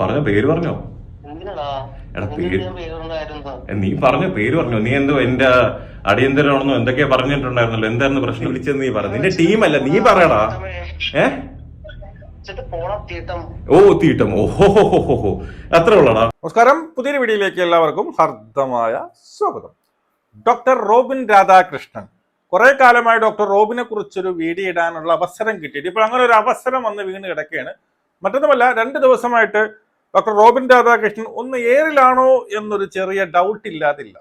പറഞ്ഞോ പേര് പറഞ്ഞോ? എടാ, പേര്- നീ പറഞ്ഞോ പേര് പറഞ്ഞോ. നീ എന്തോ എന്റെ അടിയന്തരമാണെന്നോ എന്തൊക്കെയാ പറഞ്ഞിട്ടുണ്ടായിരുന്നല്ലോ? എന്തായിരുന്നു പ്രശ്നം വിളിച്ചത് നീ പറഞ്ഞു നിന്റെ ടീമല്ല നീ പറയടാ. ഏ? ഓ തീട്ടം. ഓഹോ അത്ര ഉള്ളടാ. നമസ്കാരം. പുതിയൊരു വീഡിയോയിലേക്ക് എല്ലാവർക്കും ഹർദ്ദമായ സ്വാഗതം. ഡോക്ടർ റോബിൻ രാധാകൃഷ്ണൻ. കുറെ കാലമായി ഡോക്ടർ റോബിനെ കുറിച്ചൊരു വീഡിയോ ഇടാനുള്ള അവസരം കിട്ടിയിട്ട് ഇപ്പോൾ അങ്ങനെ ഒരു അവസരം വന്ന് വീണ് കിടക്കുകയാണ്. മറ്റൊന്നുമല്ല രണ്ട് ദിവസമായിട്ട് ഡോക്ടർ റോബിൻ രാധാകൃഷ്ണൻ ഒന്ന് ഏറിലാണോ എന്നൊരു ചെറിയ ഡൗട്ട് ഇല്ലാതില്ല.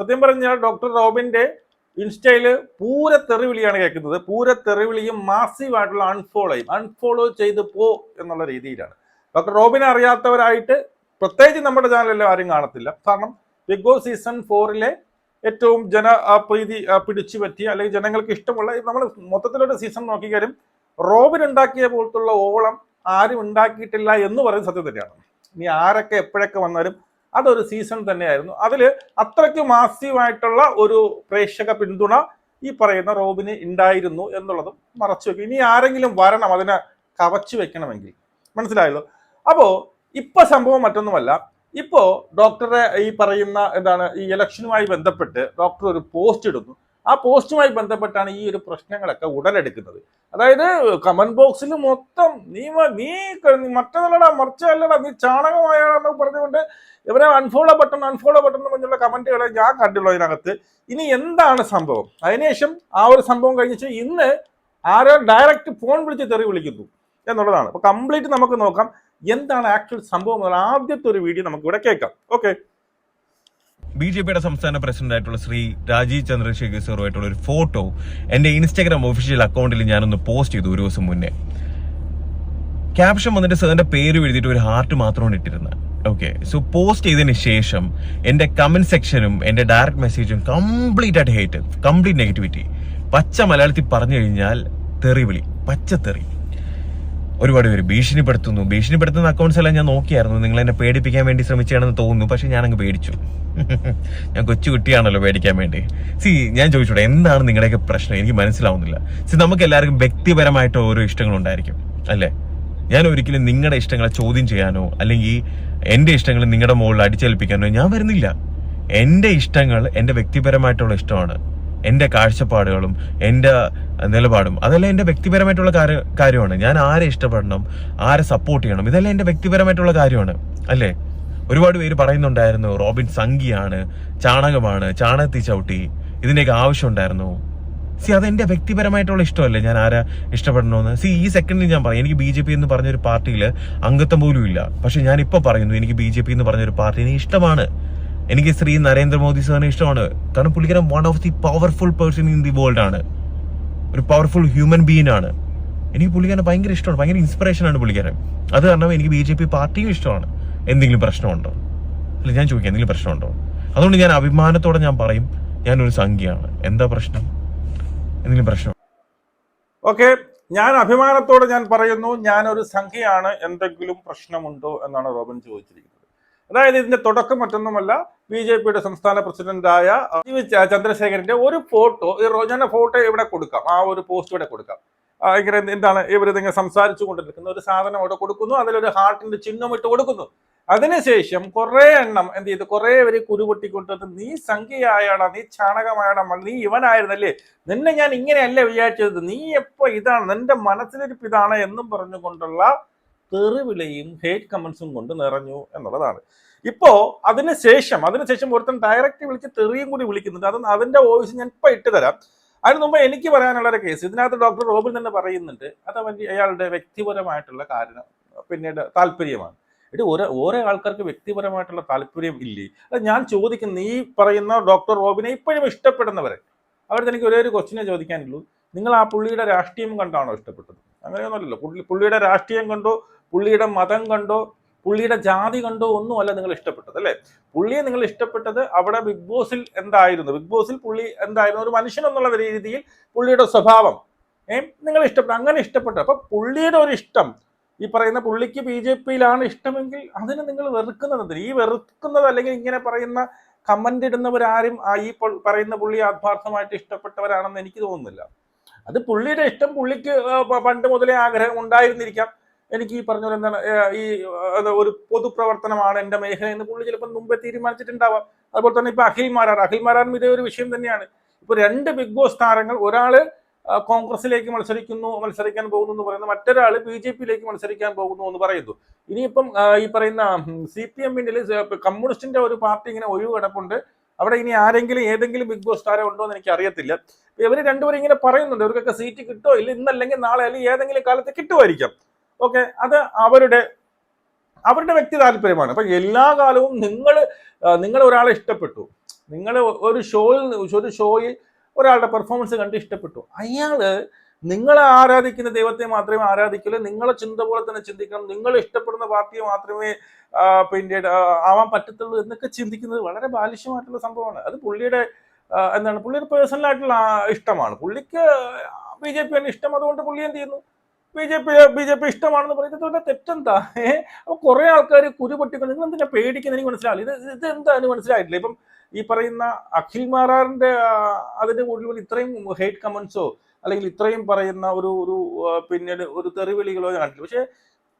സത്യം പറഞ്ഞാൽ ഡോക്ടർ റോബിന്റെ ഇൻസ്റ്റയിൽ പൂര തെറിവിളിയാണ് കേൾക്കുന്നത്. പൂര തെറിവിളിയും മാസീവായിട്ടുള്ള അൺഫോളോയും അൺഫോളോ ചെയ്ത് പോ എന്നുള്ള രീതിയിലാണ്. ഡോക്ടർ റോബിനെ അറിയാത്തവരായിട്ട് പ്രത്യേകിച്ച് നമ്മുടെ ചാനലിലെ ആരും കാണത്തില്ല. കാരണം ബിഗ് ബോസ് സീസൺ ഫോറിലെ ഏറ്റവും ജന ആ, പ്രീതി പിടിച്ചു പറ്റിയ അല്ലെങ്കിൽ ജനങ്ങൾക്ക് ഇഷ്ടമുള്ള നമ്മൾ മൊത്തത്തിലൊരു സീസൺ നോക്കിക്കാരും റോബിൻ ഉണ്ടാക്കിയ പോലത്തുള്ള ഓളം ആരും ഉണ്ടാക്കിയിട്ടില്ല എന്ന് പറയുന്നത് സത്യം തന്നെയാണ്. ഇനി ആരൊക്കെ എപ്പോഴൊക്കെ വന്നാലും അതൊരു സീസൺ തന്നെയായിരുന്നു. അതിൽ അത്രയ്ക്ക് മാസീവായിട്ടുള്ള ഒരു പ്രേക്ഷക പിന്തുണ ഈ പറയുന്ന റോബിന് ഉണ്ടായിരുന്നു എന്നുള്ളതും മറച്ചു വെക്കും. ഇനി ആരെങ്കിലും വരണം അതിനെ കവച്ചു വെക്കണമെങ്കിൽ. മനസ്സിലായല്ലോ? അപ്പോൾ ഇപ്പൊ സംഭവം മറ്റൊന്നുമല്ല. ഇപ്പോ ഡോക്ടറെ ഈ പറയുന്ന എന്താണ് ഈ ഇലക്ഷനുമായി ബന്ധപ്പെട്ട് ഡോക്ടർ ഒരു പോസ്റ്റ് ഇടുന്നു. ആ പോസ്റ്റുമായി ബന്ധപ്പെട്ടാണ് ഈ ഒരു പ്രശ്നങ്ങളൊക്കെ ഉടലെടുക്കുന്നത്. അതായത് കമന്റ് ബോക്സിൽ മൊത്തം നീ നീ മറ്റതല്ലടാ മറിച്ചല്ലടാ നീ ചാണകമായാണെന്ന് പറഞ്ഞുകൊണ്ട് ഇവരെ അൺഫോളോ ബട്ടൺ അൺഫോളോ ബട്ടൺ എന്നുള്ള കമന്റുകളെ ഞാൻ കണ്ടുള്ളൂ അതിനകത്ത്. ഇനി എന്താണ് സംഭവം? അതിനുശേഷം ആ ഒരു സംഭവം കഴിഞ്ഞിട്ട് ഇന്ന് ആരോ ഡയറക്റ്റ് ഫോൺ വിളിച്ച് തെറി വിളിക്കുന്നു എന്നുള്ളതാണ്. അപ്പൊ കംപ്ലീറ്റ് നമുക്ക് നോക്കാം. എന്താണ് ആക്ച്വൽ സംഭവം ആദ്യത്തെ ഒരു വീഡിയോ നമുക്ക് ഇവിടെ കേൾക്കാം. ഓക്കെ ബി ജെ പിയുടെ സംസ്ഥാന പ്രസിഡന്റ് ആയിട്ടുള്ള ശ്രീ രാജീവ് ചന്ദ്രശേഖർ ഒരു ഫോട്ടോ എന്റെ ഇൻസ്റ്റാഗ്രാം ഒഫീഷ്യൽ അക്കൗണ്ടിൽ ഞാനൊന്ന് പോസ്റ്റ് ചെയ്തു ഒരു ദിവസം മുന്നേ. ക്യാപ്ഷൻ വന്നിട്ട് സാറിന്റെ പേര് എഴുതിയിട്ട് ഒരു ഹാർട്ട് മാത്രമാണ് ഇട്ടിരുന്നത്. ഓക്കെ സോ പോസ്റ്റ് ചെയ്തതിന് ശേഷം എന്റെ കമന്റ് സെക്ഷനും എന്റെ ഡയറക്റ്റ് മെസ്സേജും കംപ്ലീറ്റ് ആയിട്ട് ഹേറ്റ് കംപ്ലീറ്റ് നെഗറ്റിവിറ്റി പച്ച മലയാളത്തിൽ പറഞ്ഞു കഴിഞ്ഞാൽ തെറിവിളി പച്ച തെറി. ഒരുപാട് പേര് ഭീഷണിപ്പെടുത്തുന്നു. ഭീഷണിപ്പെടുത്തുന്ന അക്കൗണ്ട്സ് എല്ലാം ഞാൻ നോക്കിയായിരുന്നു. നിങ്ങൾ എന്നെ പേടിപ്പിക്കാൻ വേണ്ടി ശ്രമിച്ചാണെന്ന് തോന്നുന്നു. പക്ഷെ ഞാൻ അങ്ങ് പേടിച്ചു. ഞാൻ കൊച്ചു കുട്ടിയാണല്ലോ പേടിക്കാൻ വേണ്ടി. സി ഞാൻ ചോദിച്ചോട്ടെ എന്താണ് നിങ്ങളുടെയൊക്കെ പ്രശ്നം? എനിക്ക് മനസ്സിലാവുന്നില്ല. സി നമുക്ക് എല്ലാവർക്കും വ്യക്തിപരമായിട്ട് ഓരോ ഇഷ്ടങ്ങളുണ്ടായിരിക്കും. അല്ലേ? ഞാൻ ഒരിക്കലും നിങ്ങളുടെ ഇഷ്ടങ്ങളെ ചോദ്യം ചെയ്യാനോ അല്ലെങ്കിൽ എന്റെ ഇഷ്ടങ്ങൾ നിങ്ങളുടെ മുകളിൽ അടിച്ചേൽപ്പിക്കാനോ ഞാൻ വരുന്നില്ല. എന്റെ ഇഷ്ടങ്ങൾ എന്റെ വ്യക്തിപരമായിട്ടുള്ള ഇഷ്ടമാണ്. എന്റെ കാഴ്ചപ്പാടുകളും എന്റെ നിലപാടും അതെല്ലാം എന്റെ വ്യക്തിപരമായിട്ടുള്ള കാര്യ- കാര്യമാണ്. ഞാൻ ആരെ ഇഷ്ടപ്പെടണം ആരെ സപ്പോർട്ട് ചെയ്യണം ഇതെല്ലാം എന്റെ വ്യക്തിപരമായിട്ടുള്ള കാര്യമാണ്. അല്ലേ? ഒരുപാട് പേര് പറയുന്നുണ്ടായിരുന്നു റോബിൻ സംഘിയാണ് ചാണകമാണ് ചാണകത്തി ചവിട്ടി ഇതിന്റെയൊക്കെ ആവശ്യമുണ്ടായിരുന്നു സി അത് എന്റെ വ്യക്തിപരമായിട്ടുള്ള ഇഷ്ടമല്ലേ? ഞാൻ ആരാ ഇഷ്ടപ്പെടണമെന്ന്? സി ഈ സെക്കൻഡിൽ ഞാൻ പറയും എനിക്ക് ബി ജെ പി എന്ന് പറഞ്ഞൊരു പാർട്ടിയിൽ അംഗത്വം പോലും ഇല്ല. പക്ഷെ ഞാൻ ഇപ്പൊ പറയുന്നു എനിക്ക് ബി ജെ പി എന്ന് പറഞ്ഞൊരു പാർട്ടിനെ ഇഷ്ടമാണ്. എനിക്ക് ശ്രീ നരേന്ദ്രമോദി സാറിനെ ഇഷ്ടമാണ്. കാരണം പുള്ളിക്കാരൻ one of the powerful person in the world ആണ്. ഒരു പവർഫുൾ ഹ്യൂമൻ ബീയിങ് ആണ്. എനിക്ക് പുള്ളിക്കാരൻ ഭയങ്കര ഇഷ്ടമാണ്. ഭയങ്കര ഇൻസ്പിറേഷൻ ആണ് പുള്ളിക്കാരൻ. അത് കാരണം എനിക്ക് ബി ജെ പി പാർട്ടിയും ഇഷ്ടമാണ്. എന്തെങ്കിലും പ്രശ്നമുണ്ടോ? അല്ല ഞാൻ ചോദിക്കാം എന്തെങ്കിലും പ്രശ്നമുണ്ടോ? അതുകൊണ്ട് ഞാൻ അഭിമാനത്തോടെ ഞാൻ പറയും ഞാനൊരു സംഖ്യയാണ്. എന്താ പ്രശ്നം? എന്തെങ്കിലും പ്രശ്നം? ഓക്കെ ഞാൻ അഭിമാനത്തോടെ ഞാൻ പറയുന്നു ഞാനൊരു സംഖ്യയാണ്. എന്തെങ്കിലും പ്രശ്നമുണ്ടോ എന്നാണ് റോബൻ ചോദിച്ചിരിക്കുന്നത്. അതായത് ഇതിന്റെ തുടക്കം മറ്റൊന്നുമല്ല ബി ജെ പിയുടെ സംസ്ഥാന പ്രസിഡന്റായ ചന്ദ്രശേഖരന്റെ ഒരു ഫോട്ടോ ഈ ഞാൻ ഫോട്ടോ ഇവിടെ കൊടുക്കാം. ആ ഒരു പോസ്റ്റ് ഇവിടെ കൊടുക്കാം. ഭയങ്കര എന്താണ് ഇവരിതിങ്ങനെ സംസാരിച്ചു കൊണ്ടിരിക്കുന്ന ഒരു സാധനം അവിടെ കൊടുക്കുന്നു. അതിലൊരു ഹാർട്ടിന്റെ ചിഹ്നം ഇട്ട് കൊടുക്കുന്നു. അതിനുശേഷം കുറെ എണ്ണം എന്ത് ചെയ്തു? കുറെ പേര് കുരുപൊട്ടിക്കൊണ്ടത് നീ സംഖ്യയായടാ നീ ചാണകമായടാ നീ ഇവനായിരുന്നല്ലേ? നിന്നെ ഞാൻ ഇങ്ങനെയല്ല വിചാരിച്ചത്? നീ എപ്പോ ഇതാണ്? നിന്റെ മനസ്സിലൊരു ഇതാണ്? എന്നും പറഞ്ഞുകൊണ്ടുള്ള തെറിവിളിയും ഹേറ്റ് കമൻസും കൊണ്ട് നിറഞ്ഞു എന്നുള്ളതാണ്. ഇപ്പോ അതിനുശേഷം അതിനുശേഷം ഒരുത്തൻ ഡയറക്റ്റ് വിളിച്ച് തെറിയും കൂടി വിളിക്കുന്നുണ്ട്. അത് അതിന്റെ വോയിസ് ഞാൻ ഇപ്പൊ ഇട്ട് തരാം. അതിന് മുമ്പ് എനിക്ക് പറയാനുള്ള ഒരു കേസ് ഇതിനകത്ത് ഡോക്ടർ റോബിൻ തന്നെ പറയുന്നുണ്ട്. അത് അവൻ അയാളുടെ വ്യക്തിപരമായിട്ടുള്ള കാരണം പിന്നീട് താല്പര്യമാണ്. ഇത് ഓരോ ഓരോ ആൾക്കാർക്ക് വ്യക്തിപരമായിട്ടുള്ള താല്പര്യം ഇല്ലേ? അത് ഞാൻ ചോദിക്കുന്നു നീ പറയുന്ന ഡോക്ടർ റോബിനെ ഇപ്പോഴും ഇഷ്ടപ്പെടുന്നവരെ? അവരുടെ എനിക്ക് ഒരേ ഒരു ക്വസ്റ്റിനെ ചോദിക്കാനുള്ളൂ. നിങ്ങൾ ആ പുള്ളിയുടെ രാഷ്ട്രീയം കണ്ടാണോ ഇഷ്ടപ്പെട്ടത്? അങ്ങനെയൊന്നുമല്ലല്ലോ. പുള്ളി പുള്ളിയുടെ രാഷ്ട്രീയം കണ്ടോ? പുള്ളിയുടെ മതം കണ്ടോ പുള്ളിയുടെ ജാതി കണ്ടോ ഒന്നുമല്ല നിങ്ങൾ ഇഷ്ടപ്പെട്ടത് അല്ലേ? പുള്ളിയെ നിങ്ങൾ ഇഷ്ടപ്പെട്ടത് അവിടെ ബിഗ് ബോസിൽ എന്തായിരുന്നു? ബിഗ് ബോസിൽ പുള്ളി എന്തായിരുന്നു? ഒരു മനുഷ്യൻ എന്നുള്ള രീതിയിൽ പുള്ളിയുടെ സ്വഭാവം. ഏ നിങ്ങൾ ഇഷ്ടപ്പെട്ടു അങ്ങനെ ഇഷ്ടപ്പെട്ടു. അപ്പൊ പുള്ളിയുടെ ഒരു ഇഷ്ടം ഈ പറയുന്ന പുള്ളിക്ക് ബി ജെ പിയിലാണ് ഇഷ്ടമെങ്കിൽ അതിന് നിങ്ങൾ വെറുക്കുന്നത്? ഈ വെറുക്കുന്നത് അല്ലെങ്കിൽ ഇങ്ങനെ പറയുന്ന കമന്റ് ഇടുന്നവരാരും ഈ പറയുന്ന പുള്ളി ആത്മാർത്ഥമായിട്ട് ഇഷ്ടപ്പെട്ടവരാണെന്ന് എനിക്ക് തോന്നുന്നില്ല. അത് പുള്ളിയുടെ ഇഷ്ടം പുള്ളിക്ക് പണ്ട് മുതലേ ആഗ്രഹം ഉണ്ടായിരുന്നിരിക്കാം. എനിക്ക് ഈ പറഞ്ഞ പോലെ എന്താണ് ഈ ഒരു പൊതുപ്രവർത്തനമാണ് എന്റെ മേഖല എന്ന് പുള്ളി ചിലപ്പോൾ മുമ്പേ തീരുമാനിച്ചിട്ടുണ്ടാവാം. അതുപോലെ തന്നെ ഇപ്പൊ അഖിൽ മാരാർ അഖിൽ മാരാറും ഇതേ ഒരു വിഷയം തന്നെയാണ്. ഇപ്പൊ രണ്ട് ബിഗ് ബോസ് താരങ്ങൾ ഒരാൾ ആ, കോൺഗ്രസിലേക്ക് മത്സരിക്കുന്നു മത്സരിക്കാൻ പോകുന്നു എന്ന് പറയുന്നു മറ്റൊരാൾ ബി ജെ പിയിലേക്ക് മത്സരിക്കാൻ പോകുന്നു എന്ന് പറയുന്നു. ഇനിയിപ്പം ഈ പറയുന്ന സി പി എമ്മിന്റെ കമ്മ്യൂണിസ്റ്റിന്റെ ഒരു പാർട്ടി ഇങ്ങനെ ഒഴിവ് കിടപ്പുണ്ട് അവിടെ ഇനി ആരെങ്കിലും ഏതെങ്കിലും ബിഗ് ബോസ് താരം ഉണ്ടോ എന്ന് എനിക്ക് അറിയത്തില്ല ഇവർ രണ്ടുപേരും ഇങ്ങനെ പറയുന്നുണ്ട് ഇവർക്കൊക്കെ സീറ്റ് കിട്ടോ ഇല്ല ഇന്നല്ലെങ്കിൽ നാളെ അല്ലെങ്കിൽ ഏതെങ്കിലും കാലത്ത് കിട്ടുമായിരിക്കാം. ഓക്കെ അത് അവരുടെ അവരുടെ വ്യക്തി താല്പര്യമാണ്. അപ്പൊ എല്ലാ കാലവും നിങ്ങൾ നിങ്ങൾ ഒരാളെ ഇഷ്ടപ്പെട്ടു. നിങ്ങൾ ഒരു ഷോയിൽ ഒരു ഷോയിൽ ഒരാളുടെ പെർഫോമൻസ് കണ്ട് ഇഷ്ടപ്പെട്ടു. അയാൾ നിങ്ങളെ ആരാധിക്കുന്ന ദൈവത്തെ മാത്രമേ ആരാധിക്കുള്ളൂ. നിങ്ങളെ ചിന്ത പോലെ തന്നെ ചിന്തിക്കണം. നിങ്ങൾ ഇഷ്ടപ്പെടുന്ന പാർട്ടിയെ മാത്രമേ പിന്നെ ആവാൻ പറ്റത്തുള്ളൂ എന്നൊക്കെ ചിന്തിക്കുന്നത് വളരെ ബാലിഷ്യമായിട്ടുള്ള സംഭവമാണ്. അത് പുള്ളിയുടെ എന്താണ് പുള്ളിയുടെ പേഴ്സണലായിട്ടുള്ള ഇഷ്ടമാണ്. പുള്ളിക്ക് ബി ജെ പി ഇഷ്ടം. അതുകൊണ്ട് പുള്ളി എന്ത് ചെയ്യുന്നു? B J P B J P ഇഷ്ടമാണെന്ന് പറയുന്നത് ഇവിടെ തെറ്റെന്താ? ഏഹ് അപ്പൊ കുറെ ആൾക്കാർ കുരു പൊട്ടിക്കൊണ്ട് നിങ്ങൾ എന്തിനാ പേടിക്കുന്നത് എനിക്ക് മനസ്സിലാവില്ല. ഇത് ഇത് എന്താന്ന് മനസ്സിലായിട്ടില്ല. ഇപ്പം ഈ പറയുന്ന അഖിൽ മാറാറിന്റെ അതിന്റെ കൂടുതൽ ഇത്രയും ഹെയ്റ്റ് കമന്റ്സോ അല്ലെങ്കിൽ ഇത്രയും പറയുന്ന ഒരു ഒരു പിന്നെ പിന്നീട് ഒരു തെറിവിളികളോ കണ്ടില്ല പക്ഷേ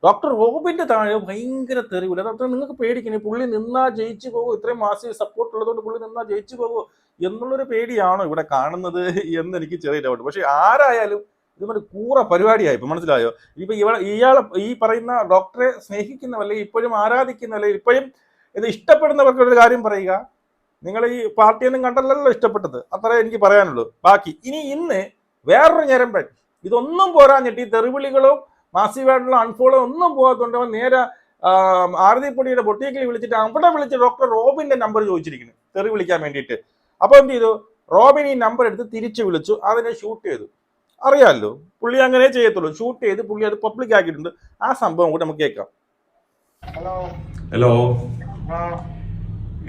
ഡോക്ടർ റോബിന്റെ താഴെ ഭയങ്കര തെറിവില്ല ഡോക്ടർ നിങ്ങൾക്ക് പേടിക്കണേ പുള്ളി നിന്നാ ജയിച്ചു പോകുമോ ഇത്രയും മാസീവ് സപ്പോർട്ട് ഉള്ളതുകൊണ്ട് പുള്ളി നിന്നാ ജയിച്ചു പോകുമോ എന്നുള്ളൊരു പേടിയാണോ ഇവിടെ കാണുന്നത്? എന്ന് എനിക്ക് ചെറിയ ഡൗട്ട് പക്ഷെ ആരായാലും ഇതുപോലെ കൂറ പരിപാടിയായി. ഇപ്പൊ മനസ്സിലായോ? ഇപ്പൊ ഇവ ഇയാളെ ഈ പറയുന്ന ഡോക്ടറെ സ്നേഹിക്കുന്നവല്ലേ ഇപ്പോഴും ആരാധിക്കുന്ന അല്ലെങ്കിൽ ഇപ്പോഴും ഇത് ഇഷ്ടപ്പെടുന്നവർക്ക് ഒരു കാര്യം പറയുക. നിങ്ങൾ ഈ പാർട്ടിയൊന്നും കണ്ടല്ലല്ലോ ഇഷ്ടപ്പെട്ടത്. അത്രേ എനിക്ക് പറയാനുള്ളൂ. ബാക്കി ഇനി ഇന്ന് വേറൊരു ഞരമ്പൻ. ഇതൊന്നും പോരാഞ്ഞിട്ട് ഈ തെറിവിളികളും മാസീവായിട്ടുള്ള അൺഫോളോ ഒന്നും പോകാത്തതുകൊണ്ട് അവൻ നേരെ ആരതിപ്പൊടിയുടെ പൊട്ടിയേക്ക് വിളിച്ചിട്ട് അവിടെ വിളിച്ച് ഡോക്ടർ റോബിന്റെ നമ്പർ ചോദിച്ചിരിക്കുന്നു. തെറി വിളിക്കാൻ വേണ്ടിയിട്ട്. അപ്പോൾ എന്ത് ചെയ്തു? റോബിൻ ഈ നമ്പർ എടുത്ത് തിരിച്ചു വിളിച്ചു. അതിനെ ഷൂട്ട് ചെയ്തു. അറിയാമല്ലോ പുള്ളി അങ്ങനെ ചെയ്യത്തുള്ളൂ. ഷൂട്ട് ചെയ്ത് പുള്ളി അത് പബ്ലിക് ആക്കിയിട്ടുണ്ട്. ആ സംഭവം കൂടി നമുക്ക് കേൾക്കാം. ഹലോ ഹലോ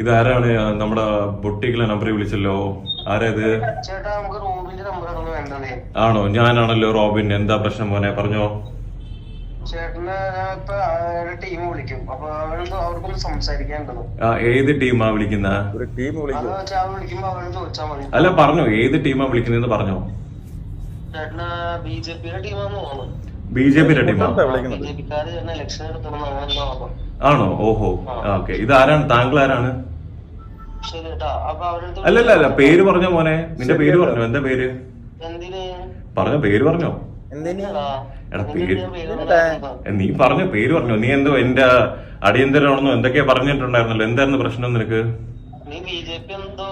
ഇതാരാണ്? നമ്മുടെ ബൊട്ടിക്കിലെ നമ്പറിൽ വിളിച്ചല്ലോ. ആരാ ഇത് ചേട്ടാ നമുക്ക് റൂമിന്റെ നമ്പർ ആണ് ഞാനാണല്ലോ റോബിൻ. എന്താ പ്രശ്നം മോനെ? പറഞ്ഞോ. ഏത് ടീമാ വിളിക്കുന്ന? അല്ല പറഞ്ഞോ. ഏത് ടീമാ വിളിക്കുന്നെന്ന് പറഞ്ഞോ. ചേട്ടന് ബി ജെ പിയുടെ ടീമാന്ന് തോന്നുന്നു. ബി ജെ പിയുടെ ടീമാ എന്താ വിളിക്കുന്നത്? ബി ജെ പിക്കാര് ചേട്ടന് ഇലക്ഷൻ എടുത്തണം അങ്ങനെ എന്തോ ആവാം. ആണോ? ഓഹോ. ഓക്കെ. ഇത് ആരാണ് താങ്കൾ ആരാണ് അല്ലല്ല അല്ല. പേര് പറഞ്ഞോ മോനെ. നിന്റെ പേര് പറഞ്ഞോ. എന്താ പേര്? പറഞ്ഞോ പേര് പറഞ്ഞോ? എടാ, പേര്- പേര് നീ പറഞ്ഞോ പേര് പറഞ്ഞോ. നീ എന്തോ എന്റെ അടിയന്തരമാണെന്നോ എന്തൊക്കെയാ പറഞ്ഞിട്ടുണ്ടായിരുന്നല്ലോ. എന്തായിരുന്നു പ്രശ്നം നിനക്ക്? നീ ബി ജെ പി എന്തോ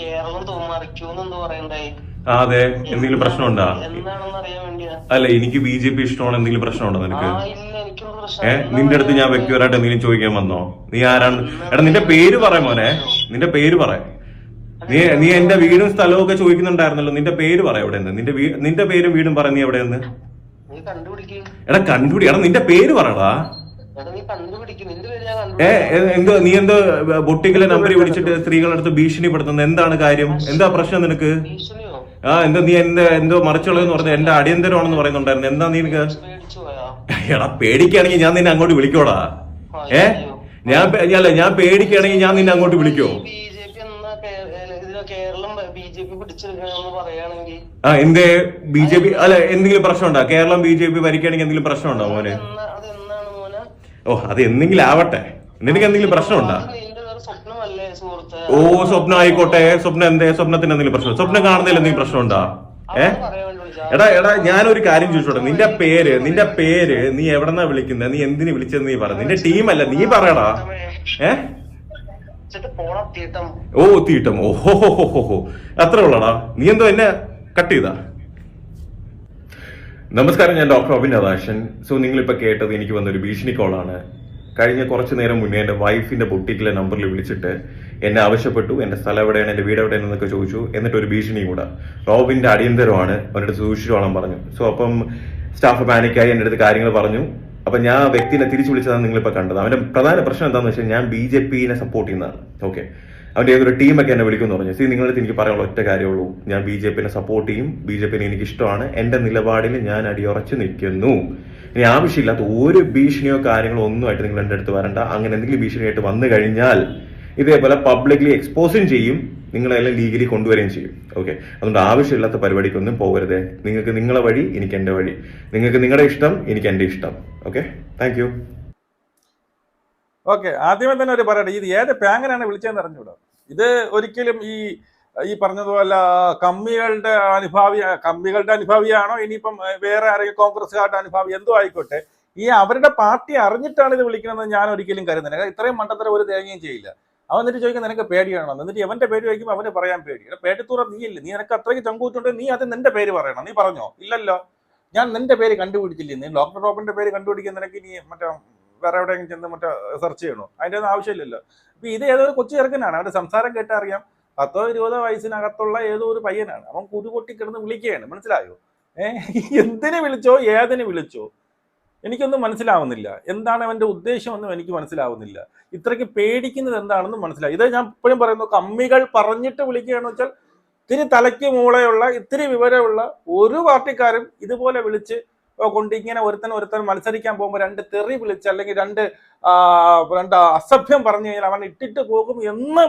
കേരളം തോമറിക്കൂന്ന് എന്തോ പറയണ്ടായി. ആ അതെ. എന്തെങ്കിലും പ്രശ്നമുണ്ടാ? അല്ല എനിക്ക് ബി ജെ പി ഇഷ്ടമാണ്. എന്തെങ്കിലും പ്രശ്നമുണ്ടോ നിനക്ക്? ഏ? നിന്റെ അടുത്ത് ഞാൻ വ്യക്തിപരമായിട്ട് എന്തെങ്കിലും ചോദിക്കാൻ വന്നോ? നീ ആരാണ്? എടാ നിന്റെ പേര് പറ മോനെ. നിന്റെ പേര് പറ. നീ നീ എന്റെ വീടും സ്ഥലവും ഒക്കെ ചോദിക്കുന്നുണ്ടായിരുന്നല്ലോ. നിന്റെ പേര് പറ എവിടെ നിന്ന് നിന്റെ നിന്റെ പേരും വീടും പറ നീ എവിടെ നിന്ന് നീ കണ്ടുപിടിക്കും. എടാ കണ്ടുപിടി. എടാ നിന്റെ പേര് പറടാ. ഏ എന്തോ നീ എന്തോ ബൊട്ടിക്കലെ നമ്പർ വിളിച്ചിട്ട് സ്ത്രീകളുടെ അടുത്ത് ഭീഷണിപ്പെടുത്തുന്നത് എന്താണ് കാര്യം? എന്താ പ്രശ്നം നിനക്ക്? ആ എന്താ നീ എന്റെ എന്തോ മറിച്ചുള്ളതെന്ന് പറഞ്ഞു എന്റെ അടിയന്തരമാണെന്ന് പറയുന്നുണ്ടായിരുന്നു. എന്താ നീ എടാ പേടിക്കുകയാണെങ്കിൽ ഞാൻ നിന്നെ അങ്ങോട്ട് വിളിക്കോടാ. ഏ? ഞാൻ അല്ല ഞാൻ പേടിക്കുകയാണെങ്കിൽ ഞാൻ നിന്നെ അങ്ങോട്ട് വിളിക്കോ? ആ എന്തേ? ബി ജെ പി അല്ല എന്തെങ്കിലും പ്രശ്നമുണ്ടോ? കേരളം ബി ജെ പി ഭരിക്കുകയാണെങ്കിൽ എന്തെങ്കിലും പ്രശ്നമുണ്ടോ മോനെ? ഓ അത് എന്തെങ്കിലും ആവട്ടെ. നിനക്ക് എന്തെങ്കിലും പ്രശ്നമുണ്ടോ അത് നിന്റെ വേറെ സ്വപ്നമല്ലേ സുഹൃത്ത് ഓ സ്വപ്നം ആയിക്കോട്ടെ. സ്വപ്നം എന്തേ? സ്വപ്നത്തിന് എന്തെങ്കിലും പ്രശ്നം? സ്വപ്നം കാണുന്നതിൽ എന്തെങ്കിലും പ്രശ്നമുണ്ടോ ഏ? എടാ എടാ ഞാനൊരു കാര്യം ചോദിച്ചോട്ടെ. നിന്റെ പേര് നിന്റെ പേര് നീ എവിടെന്നാ വിളിക്കുന്നത് നീ എന്തിന് വിളിച്ചത് നീ പറ. നിന്റെ ടീമല്ല നീ പറയടാ. ഏ? ചേട്ടാ പോണ തീട്ടം. ഓ തീട്ടം. ഓ എത്ര ഹോ ഹോ ഹോ ഹോ. അത്ര ഉള്ളടാ. നീ എന്തോ എന്നെ കട്ട് ചെയ്താ? നമസ്കാരം ഞാൻ ഡോക്ടർ രാധാകൃഷ്ണൻ സോ നിങ്ങളിപ്പോ കേട്ടത് എനിക്ക് വന്നൊരു ഭീഷണി കോളാണ് കഴിഞ്ഞ കുറച്ച് നേരം മുന്നേ എന്റെ വൈഫിന്റെ ബൊട്ടിക്കിലെ നമ്പറിൽ വിളിച്ചിട്ട് എന്നെ ആവശ്യപ്പെട്ടു. എന്റെ സ്ഥലം എവിടെയാണ്? എന്റെ വീട് എവിടെയാണ്? എന്നൊക്കെ ചോദിച്ചു. എന്നിട്ട് ഒരു ഭീഷണിയും കൂടെ. റോബിന്റെ അടിയന്തരമാണ്. അവരുടെ സൂക്ഷിച്ചോളാൻ പറഞ്ഞു. സോ അപ്പം സ്റ്റാഫ് പാനിക്കായി എന്റെ അടുത്ത് കാര്യങ്ങൾ പറഞ്ഞു. അപ്പൊ ഞാൻ ആ വ്യക്തിനെ തിരിച്ചു വിളിച്ചതാണ് നിങ്ങളിപ്പോൾ കണ്ടത്. അവന്റെ പ്രധാന പ്രശ്നം എന്താണെന്ന് വെച്ചാൽ ഞാൻ ബി ജെ പിനെ സപ്പോർട്ട് ചെയ്യുന്നതാണ്. ഓക്കെ അവന്റെ ഏതൊരു ടീമൊക്കെ എന്നെ വിളിക്കുമെന്ന് പറഞ്ഞു. സി അടുത്ത് എനിക്ക് പറയാനുള്ള ഒറ്റ കാര്യമുള്ളൂ. ഞാൻ ബി ജെ പിനെ സപ്പോർട്ട് ചെയ്യും. ബി ജെ പിനെ എനിക്ക് ഇഷ്ടമാണ് എന്റെ നിലപാടിൽ ഞാൻ അടിയുറച്ച് നിൽക്കുന്നു. ഇനി ആവശ്യമില്ലാത്ത ഒരു ഭീഷണിയോ കാര്യങ്ങളോ ഒന്നുമായിട്ട് നിങ്ങൾ എന്റെ അടുത്ത് വരണ്ട. അങ്ങനെ എന്തെങ്കിലും ഭീഷണിയായിട്ട് വന്നു കഴിഞ്ഞാൽ ഇതേപോലെ പബ്ലിക്ലി എക്സ്പോസും ചെയ്യും നിങ്ങളെല്ലാം ലീഗലി കൊണ്ടുവരികയും ചെയ്യും. ഓക്കെ അതുകൊണ്ട് ആവശ്യമില്ലാത്ത പരിപാടിക്കൊന്നും പോകരുത്. നിങ്ങൾക്ക് നിങ്ങളെ വഴി എനിക്ക് എന്റെ വഴി. നിങ്ങൾക്ക് നിങ്ങളുടെ ഇഷ്ടം എനിക്ക് എന്റെ ഇഷ്ടം. ഓക്കെ താങ്ക് യു ഓക്കെ ആദ്യമേ തന്നെ ഒരു പറയട്ടെ. ഇത് ഏത് പാങ്ങനാണ് വിളിച്ചതെന്ന് അറിഞ്ഞൂടാ ഇത് ഒരിക്കലും ഈ ഈ പറഞ്ഞതുപോലെ കമ്മികളുടെ അനുഭാവി കമ്മികളുടെ അനുഭാവിയാണോ? ഇനിയിപ്പം വേറെ ആരെങ്കിലും കോൺഗ്രസ്സുകാരുടെ അനുഭാവി എന്തോ ആയിക്കോട്ടെ. ഈ അവരുടെ പാർട്ടി അറിഞ്ഞിട്ടാണ് ഇത് വിളിക്കണമെന്ന് ഞാൻ ഒരിക്കലും കരുതുന്നില്ല. ഇത്രയും മണ്ടത്തരം ഒരു തേങ്ങയും ചെയ്യില്ല. അവൻ എന്നിട്ട് ചോദിക്കാൻ നിനക്ക് പേടിയാണോ? എന്നിട്ട് എവന്റെ പേര് ചോദിക്കുമ്പോൾ അവന് പറയാൻ പേടി. പേടിത്തൂറ നീ ഇല്ല നീ നിനക്ക് അത്രയ്ക്ക് ചങ്കൂറ്റുണ്ട്. നീ അത് നിന്റെ പേര് പറയണം. നീ പറഞ്ഞോ? ഇല്ലല്ലോ. ഞാൻ നിന്റെ പേര് കണ്ടുപിടിച്ചില്ലേ? നീ ഡോക്ടർ റോബിന്റെ പേര് കണ്ടുപിടിക്കാൻ നിനക്ക് നീ മറ്റേ വേറെ എവിടെയെങ്കിലും ചെന്ന് മറ്റേ സെർച്ച് ചെയ്യണോ? അതിന്റെ ഒന്നും ആവശ്യമില്ലല്ലോ. അപ്പൊ ഇത് ഏതൊരു കൊച്ചു ചെറുക്കനാണ്. അവന്റെ സംസാരം കേട്ടാ അറിയാം. പത്തോ ഇരുപതോ വയസ്സിനകത്തുള്ള ഏതോ ഒരു പയ്യനാണ്? അവൻ കുരുപൊട്ടി കിടന്ന് വിളിക്കുകയാണ്. മനസ്സിലായോ? ഏഹ് എന്തിനെ വിളിച്ചോ ഏതിനെ വിളിച്ചോ? എനിക്കൊന്നും മനസ്സിലാവുന്നില്ല. എന്താണ് അവന്റെ ഉദ്ദേശമെന്നും എനിക്ക് മനസ്സിലാവുന്നില്ല. ഇത്രയ്ക്ക് പേടിക്കുന്നത് എന്താണെന്നും മനസ്സിലായി. ഇത് ഞാൻ ഇപ്പോഴും പറയുന്നു കമ്മികൾ പറഞ്ഞിട്ട് വിളിക്കുകയാണെന്ന് വെച്ചാൽ ഇത്തിരി തലയ്ക്ക് മൂളയുള്ള ഇത്തിരി വിവരമുള്ള ഒരു പാർട്ടിക്കാരും ഇതുപോലെ വിളിച്ച് കൊണ്ട് ഇങ്ങനെ ഒരുത്തൻ ഒരുത്തൻ മത്സരിക്കാൻ പോകുമ്പോൾ രണ്ട് തെറി വിളിച്ച് അല്ലെങ്കിൽ രണ്ട് രണ്ട് അസഭ്യം പറഞ്ഞു കഴിഞ്ഞാൽ അവൻ ഇട്ടിട്ട് പോകും എന്ന്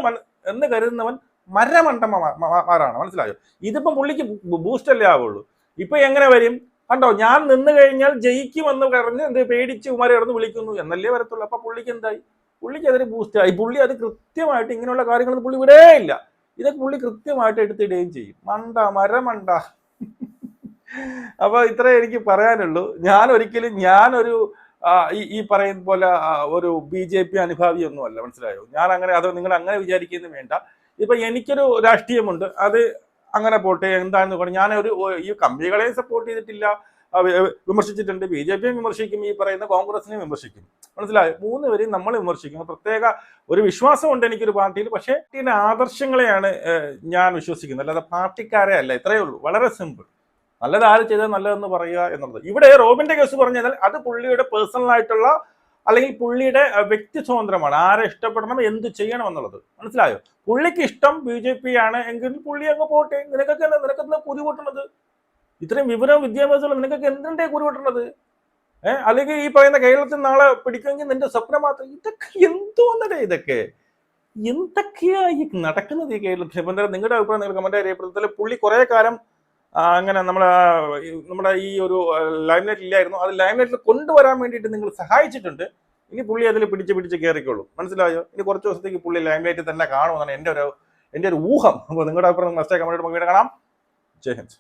എന്ന് കരുതുന്നവൻ മരമണ്ടന്മാരാണ് മനസ്സിലായോ? ഇതിപ്പം പുള്ളിക്ക് ബൂസ്റ്റ് അല്ലേ ആവുള്ളൂ. ഇപ്പൊ എങ്ങനെ വരും? കണ്ടോ ഞാൻ നിന്ന് കഴിഞ്ഞാൽ ജയിക്കുമെന്ന് പറഞ്ഞ് എന്ത് പേടിച്ച് ഉമാരെ കിടന്ന് വിളിക്കുന്നു എന്നല്ലേ വരത്തുള്ളൂ. അപ്പൊ പുള്ളിക്ക് എന്തായി? പുള്ളിക്ക് അതിന് ബൂസ്റ്റ് ആയി. പുള്ളി അത് കൃത്യമായിട്ട് ഇങ്ങനെയുള്ള കാര്യങ്ങളൊന്നും പുള്ളി വിടേ ഇല്ല. ഇതൊക്കെ പുള്ളി കൃത്യമായിട്ട് എടുത്തിടുകയും ചെയ്യും. മണ്ട മരമണ്ട. അപ്പൊ ഇത്രേ എനിക്ക് പറയാനുള്ളൂ. ഞാൻ ഒരിക്കലും ഞാനൊരു ഈ ഈ പറയുന്ന പോലെ ഒരു ബി ജെ പി അനുഭാവിയൊന്നും അല്ല മനസ്സിലായോ? ഞാൻ അങ്ങനെ അത് നിങ്ങൾ അങ്ങനെ വിചാരിക്കുന്നു വേണ്ട. ഇപ്പൊ എനിക്കൊരു രാഷ്ട്രീയമുണ്ട്. അത് അങ്ങനെ പോട്ടെ എന്താണെന്ന് പറഞ്ഞു ഞാൻ ഒരു ഈ കമ്പികളെ സപ്പോർട്ട് ചെയ്തിട്ടില്ല വിമർശിച്ചിട്ടുണ്ട്. ബി ജെ പിയും വിമർശിക്കും ഈ പറയുന്ന കോൺഗ്രസിനെ വിമർശിക്കും. മനസ്സിലായി? മൂന്ന് പേരെയും നമ്മൾ വിമർശിക്കും. പ്രത്യേക ഒരു വിശ്വാസമുണ്ട് എനിക്കൊരു പാർട്ടിയിൽ. പക്ഷേ പാർട്ടിയുടെ ആദർശങ്ങളെയാണ് ഞാൻ വിശ്വസിക്കുന്നത്. അല്ലാതെ പാർട്ടിക്കാരെ അല്ല. ഇത്രയേ ഉള്ളൂ. വളരെ സിമ്പിൾ നല്ലത് ചെയ്താൽ നല്ലതെന്ന് പറയുക എന്നുള്ളത്. ഇവിടെ റോബിന്റെ കേസ് പറഞ്ഞു കഴിഞ്ഞാൽ അത് പുള്ളിയുടെ പേഴ്സണൽ ആയിട്ടുള്ള അല്ലെങ്കിൽ പുള്ളിയുടെ വ്യക്തി സ്വതന്ത്രമാണ് ആരെ ഇഷ്ടപ്പെടണം എന്ത് ചെയ്യണം എന്നുള്ളത്. മനസ്സിലായോ? പുള്ളിക്ക് ഇഷ്ടം ബി ജെ പി ആണ് എങ്കിൽ പുള്ളി അങ്ങ് പോട്ടെ. നിനക്കൊക്കെ അല്ല നിനക്കെന്താ കുരു പൊട്ടണത്? ഇത്രയും വിവരം വിദ്യാഭ്യാസമുള്ള നിനക്കൊക്കെ എന്തിന്റെ കുരു പൊട്ടണത്? ഏഹ് അല്ലെങ്കിൽ ഈ പറയുന്ന കേരളത്തിൽ നാളെ പിടിക്കുമെങ്കിൽ നിന്റെ സ്വപ്നം മാത്രം. ഇതൊക്കെ എന്തോന്നടേ ഇതൊക്കെ? എന്തൊക്കെയാ ഈ നടക്കുന്നത് ഈ കേരളത്തിൽ? നിങ്ങളുടെ അഭിപ്രായം നിങ്ങൾ കമന്റ് അറിയപ്പെടുത്തൽ പുള്ളി കുറെ കാലം അങ്ങനെ നമ്മളെ നമ്മുടെ ഈ ഒരു ലൈംലൈറ്റ് ഇല്ലായിരുന്നു അത് ലൈംലൈറ്റിൽ കൊണ്ടുവരാൻ വേണ്ടിയിട്ട് നിങ്ങൾ സഹായിച്ചിട്ടുണ്ട്. ഇനി പുള്ളി അതിൽ പിടിച്ച് പിടിച്ച് കയറിക്കോളൂ മനസ്സിലായോ? ഇനി കുറച്ച് ദിവസത്തേക്ക് പുള്ളി ലൈംലൈറ്റ് തന്നെ കാണുമെന്നാണ് എന്റെ ഒരു എന്റെ ഒരു ഊഹം. അപ്പോൾ നിങ്ങളുടെ അഭിപ്രായം മസ്റ്റേ കമന്റ് വീണ്ടും കാണാം. ജയ് ഹിന്ദ്.